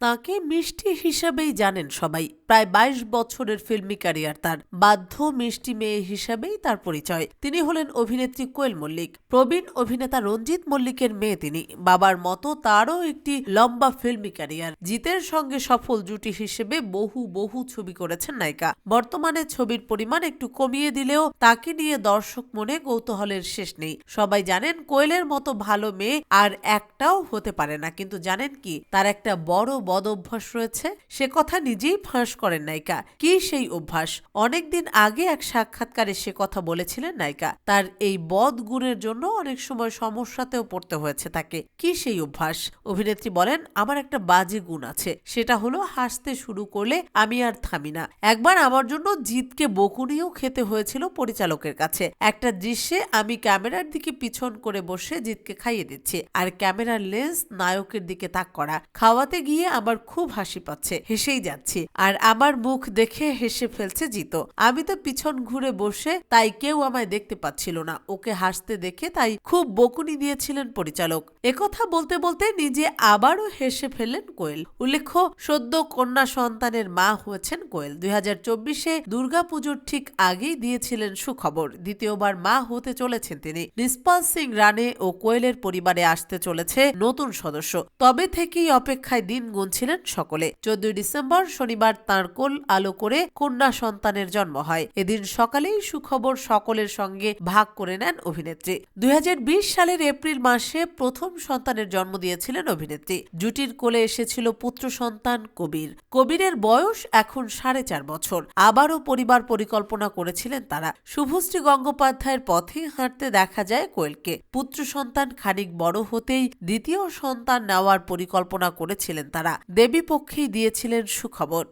তাকে মিষ্টি হিসাবেই জানেন সবাই। প্রায় বাইশ বছরের ফিল্মি ক্যারিয়ার তার। বাধ্য মিষ্টি মেয়ে হিসাবেই তার পরিচয়। তিনি হলেন অভিনেত্রী কোয়েল মল্লিক। প্রবীণ অভিনেতা রঞ্জিত মল্লিকের মেয়ে তিনি। বাবার মতো তারও একটি লম্বা ফিল্মি ক্যারিয়ার। জিতের সঙ্গে সফল জুটি হিসেবে বহু বহু ছবি করেছেন নায়িকা। বর্তমানে ছবির পরিমাণ একটু কমিয়ে দিলেও তাকে নিয়ে দর্শক মনে কৌতূহলের শেষ নেই। সবাই জানেন কোয়েলের মতো ভালো মেয়ে আর একটাও হতে পারে না। কিন্তু জানেন কি? তার একটা বড় বদ অভ্যাস রয়েছে? সে কথা নিজেই ফাঁস করেন নায়িকা। কি সেই অভ্যাস? অনেকদিন আগে এক সাক্ষাৎকারে সে কথা বলেছিলেন নায়িকা। তার এই বদ গুণের জন্য অনেক সময় সমস্যাতেও পড়তে হয়েছে তাকে। কি সেই অভ্যাস? অভিনেত্রী বলেন, আমার একটা বাজে গুণ আছে। সেটা হলো হাসতে শুরু করলে আমি আর থামি না। একবার আমার জন্য জিতকে বকুনিও খেতে হয়েছিল পরিচালকের কাছে। একটা দৃশ্যে আমি ক্যামেরার দিকে পিছন করে বসে জিতকে খাইয়ে দিচ্ছি। আর ক্যামেরার লেন্স নায়কের দিকে তাক করা। খাওয়াতে গিয়ে আমার খুব হাসি পাচ্ছে, হেসেই যাচ্ছি। আর আমার মুখ দেখে হেসে ফেলছে জিত। আমি তো পিছন ঘুরে বসে তাই কেউ আমায় দেখতে পাচ্ছিল না। ওকে হাসতে দেখে তাই খুব বকুনি দিয়েছিলেন পরিচালক। একথা বলতে বলতে নিজে আবারও হেসে ফেললেন কোয়েল। উল্লেখ্য, সদ্য কন্যা সন্তানের মা হয়েছেন কোয়েল। দুই হাজার চব্বিশে দুর্গাপুজোর ঠিক আগেই দিয়েছিলেন সুখবর। দ্বিতীয়বার মা হতে চলেছেন তিনি। নিষ্পাল সিং রানে ও কোয়েলের পরিবারে আসতে চলেছে নতুন সদস্য। তবে থেকেই অপেক্ষায় দিন গুনছিলেন সকলে। চোদ্দই ডিসেম্বর শনিবার তাঁর কোল আলো করে কন্যা সন্তানের জন্ম হয়। এদিন সকালেই সুখবর সকলের সঙ্গে ভাগ করে নেন অভিনেত্রী। দুই হাজার বিশ সালের এপ্রিল মাসে প্রথম সন্তানের জন্ম দিয়েছিলেন অভিনেত্রী। জুটির কোলে এসেছিল পুত্র সন্তান কবির। কবিরের বয়স এখন সাড়ে চার বছর। আবারও পরিবার পরিকল্পনা করেছিলেন তারা। শুভশ্রী গঙ্গোপাধ্যায়ের পথে হাঁটতে দেখা যায় কোয়েলকে। পুত্র সন্তান খানিক বড় হতেই দ্বিতীয় সন্তান নেওয়ার পরিকল্পনা করেছিলেন তারা। দেবী পক্ষেই দিয়েছিলেন সুখবর।